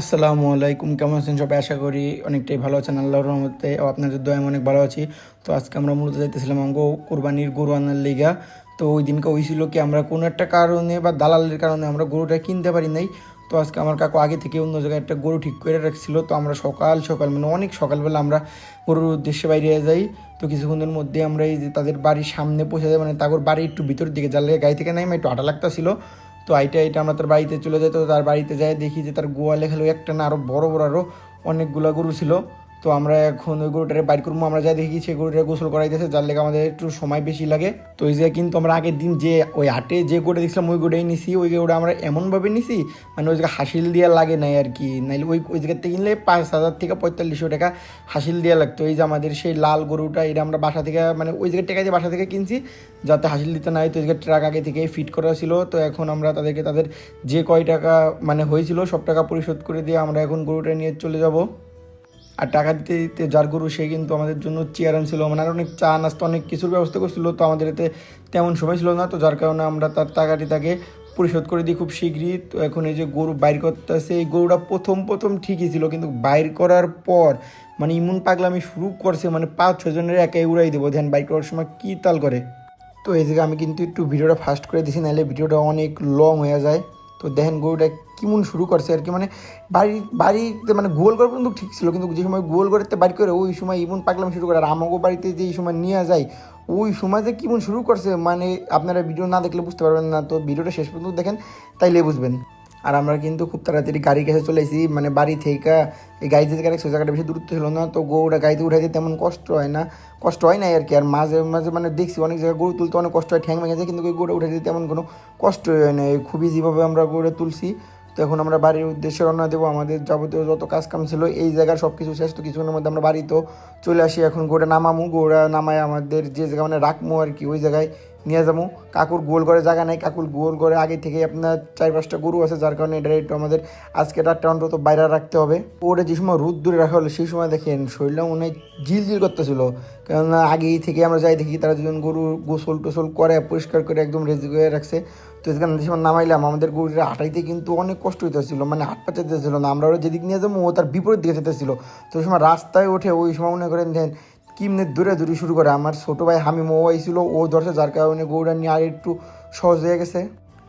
আসসালামু আলাইকুম, কেমন আছেন সবাই? আশা করি অনেকটাই ভালো আছেন, আল্লাহর রহমতে ও আপনাদের দয়া অনেক ভালো আছি। তো আজকে আমরা মূলত যাইতেছিলাম অঙ্গ কোরবানির গরু আনার লিগা। তো ওই দিনকে হয়েছিল কি, আমরা কোনো একটা কারণে বা দালালের কারণে আমরা গরুটা কিনতে পারি নাই। তো আজকে আমার কাকু আগে থেকে অন্য জায়গায় একটা গরু ঠিক করে রাখছিল। তো আমরা সকাল সকাল মানে অনেক সকালবেলা আমরা গরুর উদ্দেশ্যে বাইরে যাই। তো কিছুক্ষণের মধ্যে আমরা এই যে তাদের বাড়ির সামনে পৌঁছে যাই মানে তাদের বাড়ি একটু ভিতর দিকে জানলে গাড়ি থেকে নাই একটু আটা লাগতাছিল। তো আইটা আইটা আমরা তার বাড়িতে চলে যাই, তো তার বাড়িতে যাই, দেখি যে তার গোয়ালে খেলো একটা না আরও বড় বড় আরও অনেকগুলো গরু ছিল। তো আমরা এখন ওই গরুটারে বাইর করব। আমরা যা দেখি সেই গরুটা গোসল করাইতেছে, যার লেগে আমাদের একটু সময় বেশি লাগে। তো এই যে কিন্তু আমরা আগের দিন যে ওই হাটে যে গরুটা দেখছিলাম, ওই গরুটাই নিছি। ওই গরুটা আমরা এমনভাবে নিছি মানে ওই জায়গায় হাসিল দেওয়া লাগে নাই আর কি। নাইলে ওই ওই জায়গাতে কিনলে পাঁচ হাজার থেকে পঁয়তাল্লিশশো টাকা হাসিল দেওয়া লাগতো। এই যে আমাদের সেই লাল গরুটা, এটা আমরা বাসা থেকে মানে ওই জায়গায় টাকা দিয়ে বাসা থেকে কিনছি, যাতে হাসিল দিতে নাই, তো ওই জায়গায় ট্রাক আগে থেকে ফিট করা ছিল। তো এখন আমরা তাদেরকে, তাদের যে কয় টাকা মানে হয়েছিল, সব টাকা পরিশোধ করে দিয়ে আমরা এখন গরুটা নিয়ে চলে যাব। আর টাকা দিতে দিতে যার গরু, সে কিন্তু আমাদের জন্য চেয়ার আনছিল। মানে আর অনেক চা, নাস্তা, অনেক কিছুর ব্যবস্থা করছিল। তো আমাদের এতে তেমন সময় ছিল না। তো যার কারণে আমরা তার টাকাটি তাকে পরিশোধ করে দিই খুব শীঘ্রই। তো এখন এই যে গরু বাইর করতেছে, এই গরুটা প্রথম প্রথম ঠিকই ছিল। কিন্তু বাইর করার পর মানে ইমন পাগলামি শুরু করছে। মানে পাঁচ ছজনের একাই উড়াই দেবো। ধ্যান, বাইর করার সময় কী তাল করে? তো এই জায়গায় আমি কিন্তু একটু ভিডিওটা ফাস্ট করে দিছি, নাহলে ভিডিওটা অনেক লং হয়ে যায়। তো দেখেন গরুটা কেমন শুরু করছে আর কি। মানে বাড়ি, বাড়িতে মানে গোল করে পর্যন্ত ঠিক ছিল, কিন্তু যে সময় গোল করতে বাড়ি করে ওই সময় ইমন পাকলাম শুরু করে। আর আমাগো বাড়িতে যে সময় নিয়ে যায়, ওই সময় যে কেমন শুরু করছে মানে আপনারা ভিডিও না দেখলে বুঝতে পারবেন না। তো ভিডিওটা শেষ পর্যন্ত দেখেন, তাইলে বুঝবেন। আর আমরা কিন্তু খুব তাড়াতাড়ি গাড়ি কাছে চলে এসেছি মানে বাড়ি থেকে। এই গাড়ি রাখছি ওই জায়গাটা বেশি দূরত্ব ছিল না, তো গরুটা গাড়িতে উঠাইতে তেমন কষ্ট হয় না। কষ্ট হয় না আর কি, আর মাঝে মাঝে মানে দেখছি অনেক জায়গায় গরু তুলতে অনেক কষ্ট হয়, ঠ্যাং ভেঙে যায়, কিন্তু ওই গরুটা উঠাইতে তেমন কোনো কষ্ট হয় না এই খুবই যেভাবে আমরা গরুটা তুলছি। তো এখন আমরা বাড়ির উদ্দেশ্যে রওনা দেবো। আমাদের যাবতীয় যত কাজ কাম ছিল, এই জায়গার সব কিছু শেষ। তো কিছুক্ষণের মধ্যে আমরা বাড়িতেও চলে আসি। এখন গোটা নামামু। গোড়া নামায় আমাদের যে জায়গা মানে রাখমু আর কি, ওই জায়গায় নিয়ে যাব। কাকুর গোল করে জায়গা নেই, কাকুর গোল করে আগে থেকে আপনার চার পাঁচটা গরু আছে, যার কারণে এটা একটু আমাদের আজকে রাতটা অন্তত বাইরে রাখতে হবে। ওটা যে সময় রোদ দূরে রাখা হলো, সেই সময় দেখেন শরীরটা মনে হয় ঝিল করতেছিল। কেননা আগেই থেকে আমরা যাই দেখি তারা দুজন গরু গোসল টোসল করে, পরিষ্কার করে একদম রেজি করে রাখছে। তো এখানে যে সময় নামাইলাম, আমাদের গরুটা হাঁটাইতে কিন্তু অনেক কষ্ট হইতেছিল মানে হাত পা যেতেছিল না। আমরা ওরা যেদিক নিয়ে যাব, ও তার বিপরীত দিকে যেতেছিল তো সময় রাস্তায় ওঠে ওই সময় মনে করেন দেন কিমনে দূরে দূরে শুরু করে। আমার ছোটো ভাই হামিম ও আইছিল, ও ধরছে, যার কারণে গৌড়া নিয়ে আর একটু সহজ হয়ে গেছে।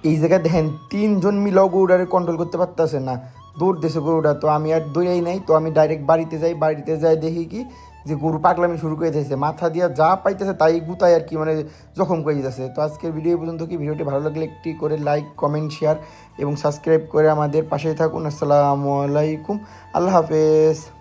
এই জায়গায় দেখেন, তিনজন মিলাও গৌড়ারে কন্ট্রোল করতে পারতেছে না। দৌড় দেশে গরুটা তো আমি আর দৌড়াই নাই, তো আমি ডাইরেক্ট বাড়িতে যাই বাড়িতে যাই দেখি কি যে গরু পাগলামি শুরু করে দিয়েছে। মাথা দিয়া যা পাইতেছে তাই গুতায় আর কি মানে জখম করে দিতেছে। তো আজকের ভিডিও পর্যন্ত কি, ভিডিওটি ভালো লাগলে একটি করে লাইক কমেন্ট শেয়ার এবং সাবস্ক্রাইব করে আমাদের পাশেই থাকুন। আসসালামু আলাইকুম, আল্লাহ হাফেজ।